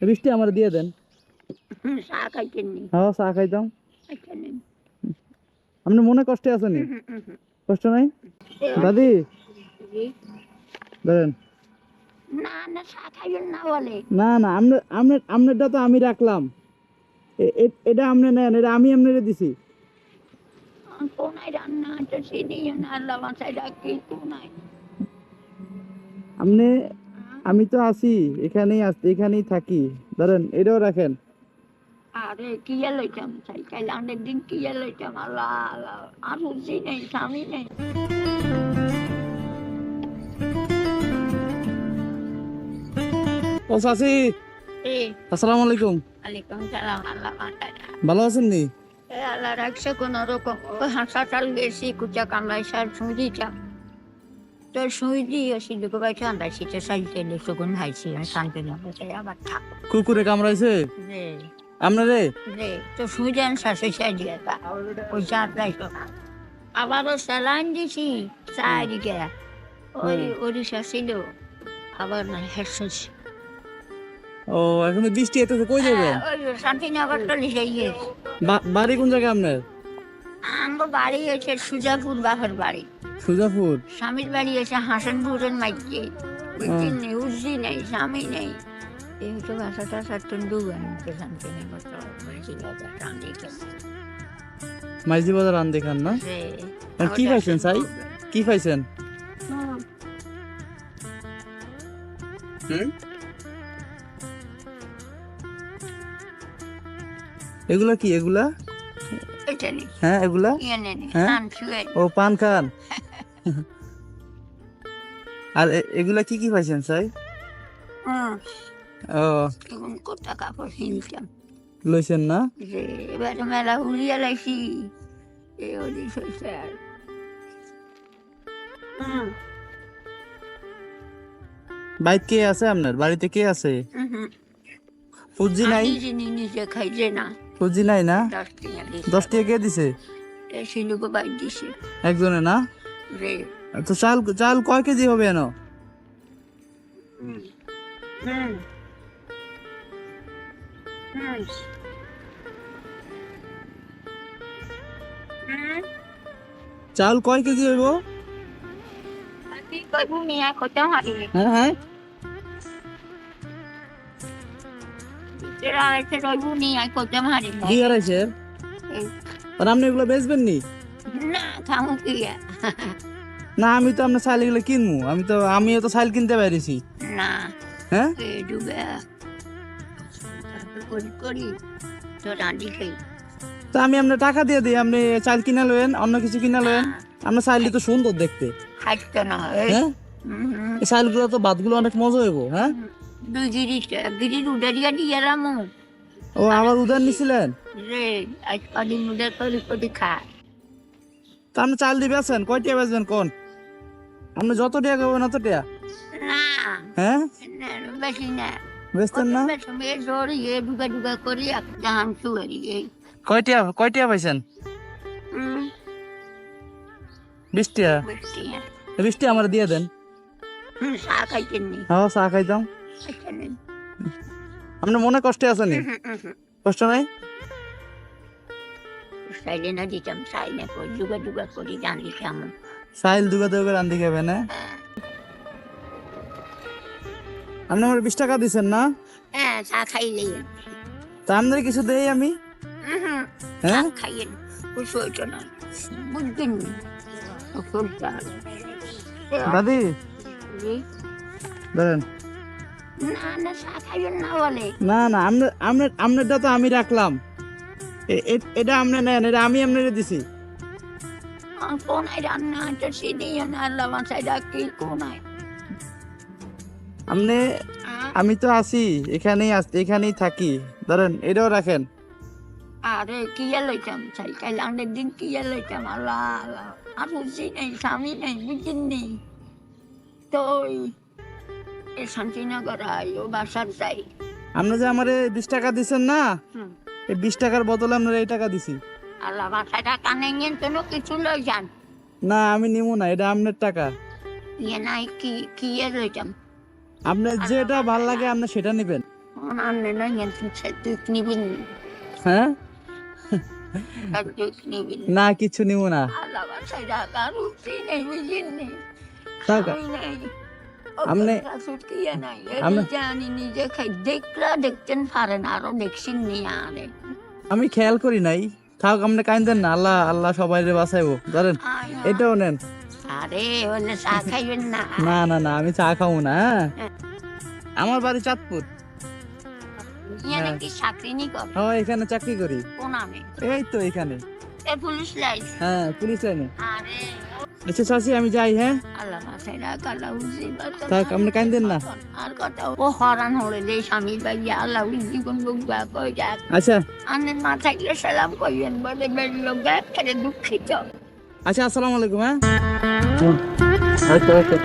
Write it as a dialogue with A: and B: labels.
A: বৃষ্টি আমার দিয়ে দেন।
B: চা খাইতেন
A: হ্যাঁ চা খাইতাম।
B: আচ্ছা
A: আপনি মনে কষ্টে আছেনি। কষ্ট নাই? দাদি। ধরেন
B: না না
A: তো আমি রাখলাম। এটা নেন এটা আমি দিছি। আপনি আমি তো আছি এখানেই এখানেই থাকি। ধরেন এটাও রাখেন।
B: আরে কি লইতাম চাই? কাইলে অনেক দিন কি লইতাম? আল্লাহ আল্লাহ আর নেই স্বামী নেই।
A: ও চাচি আসসালামু আলাইকুম।
B: আলাইকুম সালাম আল্লাহ
A: ভালো আছেন নি?
B: আল্লাহ রাখছে কোন রকম। ওই হাসপাতাল গেছি কুচা কামড়াই সার সুই চাম তোর সুই দিয়ে আসি দুটো বাইছে আন্দাইছি তো সাইতে সুগুন হাইছি আমি শান্তি না বসে আবার থাক।
A: কুকুরে কামড়াইছে? আপনারে
B: রে? তো সুই দেন শাশে সাই দিয়ে তা ওই চার লাইছো আবারও স্যালাইন দিছি চারিদিকে ওই ওড়িশা ছিল আবার না হেসেছি
A: ও এখন তো বৃষ্টি এতেছে কই যাবেন
B: ওই শান্তিনগর তো লিখে গিয়ে
A: বা- বাড়ি কোন জায়গায় আপনার?
B: আমার বাড়ি হচ্ছে সুজাপুর বাহার বাড়ি।
A: সুজাপুর
B: স্বামীর বাড়ি এসে হাসানপুরের মাইকে। উঠি নেই উঠি নেই স্বামী নেই। এই হচ্ছে বাসাটা সাতটন দুগান শান্তি নেই
A: মাইজি বাজার আন দেখান না? কি পাইছেন সাই? কি পাইছেন এগুলা কি এগুলা? হ্যাঁ এগুলা?
B: ইয়ে
A: হ্যাঁ? ও পান খান। আর এ- এগুলা কি কি পাইছেন সাই ও।
B: কোটা কাপড় কিনতাম।
A: লইছেন না?
B: এবারে মেলা উড়িয়া লাইছি। এই ওদি হুম
A: বাইক কে আছে আপনার? বাড়িতে কে আছে? ফুজি নাই?
B: নিজে খাইছে না।
A: ফুজি নাই না?
B: দশ টাকা দিছে
A: কে দিছে?
B: এই সিলুকো বাইর দিছে।
A: একজনে না? তো চাল চাল কয় কেজি হবে এনো? চাল কয় কেজি হইব? হ্যাঁ হ্যাঁ। আপনি এগুলো বেচবেন নি?
B: না খামু কি
A: না আমি তো আপনার চাল এগুলো কিনবো। আমি তো আমিও তো চাল কিনতে পারিছি
B: না
A: হ্যাঁ?
B: তো
A: আমি আপনার টাকা দিয়ে দিই আপনি চাল কিনা লয়েন অন্য কিছু কিনা লয়েন আপনার চালটি তো সুন্দর দেখতে।
B: না
A: হ্যাঁ? এই চালগুলো তো ভাতগুলো অনেক মজা হইব হ্যাঁ? ও আবার উদার নিছিলেন?
B: রে আজ কদিন উডার করি করি খা।
A: তা আপনি চাল দিয়ে বেচেন? কয়টিয়া বেচবেন কোন? আপনি যত টাকা খাবেন অত টাকা। হ্যাঁ? বেচতেন না?
B: ইয়ে
A: কয়টিয়া কয়টিয়া পাইছেন? বিশ টাকা।
B: বিশ
A: টাকা। আমার দিয়ে দেন।
B: চা খাইতেন
A: হ্যাঁ চা খাইতাম। আপনার মনে কষ্টে আছে নি?
B: হুম, হুম, হুম।
A: কষ্ট নাই?
B: সাইলে না দিতাম না করি
A: সাইল দুগা দুগা হ্যাঁ। আপনি আমার বিশ টাকা না?
B: হ্যাঁ চা খাইলেই।
A: তা আপনার কিছু দেই আমি? হ্যাঁ?
B: খাইয়েন হইতো না? বুঝবেন
A: দাদি? ধরেন।
B: না না না
A: না না আপনার আপনারটা তো আমি রাখলাম। এটা আপনি নেন এটা আমি আপনারে দিছি। আপনি আমি তো আছি এখানেই আছি এখানেই থাকি। ধরেন এটাও রাখেন।
B: আরে কি লইতাম? চাই কাইলে অনেক দিন কি লইতাম? আল্লাহ আল্লাহ। আর বুঝি নেই স্বামী নেই বুঝিন নেই। তো শান্তিনগর আই ও বাসার যাই।
A: আপনি যে আমার বিশ টাকা দিছেন না। এই বিশ টাকার বদলে আপনার এই টাকা দিছি।
B: আল্লাহ বাসায় টাকা নেই কোনো কিছু লই যান।
A: না আমি নিব না এটা আপনার টাকা।
B: ইয়ে নাই কি কি লইতাম
A: আপনার যেটা ভালো লাগে আপনি সেটা নেবেন।
B: আনলে না গেছেন দুধ নিবেন।
A: হ্যাঁ? না কিছু নিব না।
B: আল্লাহ রাখা রুচি নেই বুঝেন নেই। আমি
A: আমনে-
B: সুটকিয়া নাই
A: আমনে-
B: জানি নিজে দেখলা দেখতেন পারেন আরও দেখছেন নিয়ে আরে
A: আমি খেয়াল করি নাই থাক আপনি কাইন্দেন না আল্লাহ আল্লাহ সবাই বাঁচাইবো ধরেন এটাও নেন
B: আরে বলে চা খাইবেন না
A: না না না আমি চা খাব না? আমার বাড়ি চাঁদপুর এখানে চাকরি করি এই তো এখানে
B: পুলিশ লাইন
A: হ্যাঁ পুলিশ লাইনে আচ্ছা চাষি আমি যাই হ্যাঁ
B: আল্লাহ উজি
A: থাক আপনি কান্দেন না।
B: আর কথা ও হরান হলে যে স্বামী ভাইয়া আল্লাহ জীবন বুকবা কই যাক
A: আচ্ছা।
B: আনের মাথায় গিয়ে সালাম কইবেন বলে বের লোক খেলে দুঃখিত।
A: আচ্ছা আসসালামু আলাইকুম হ্যাঁ? আচ্ছা আচ্ছা।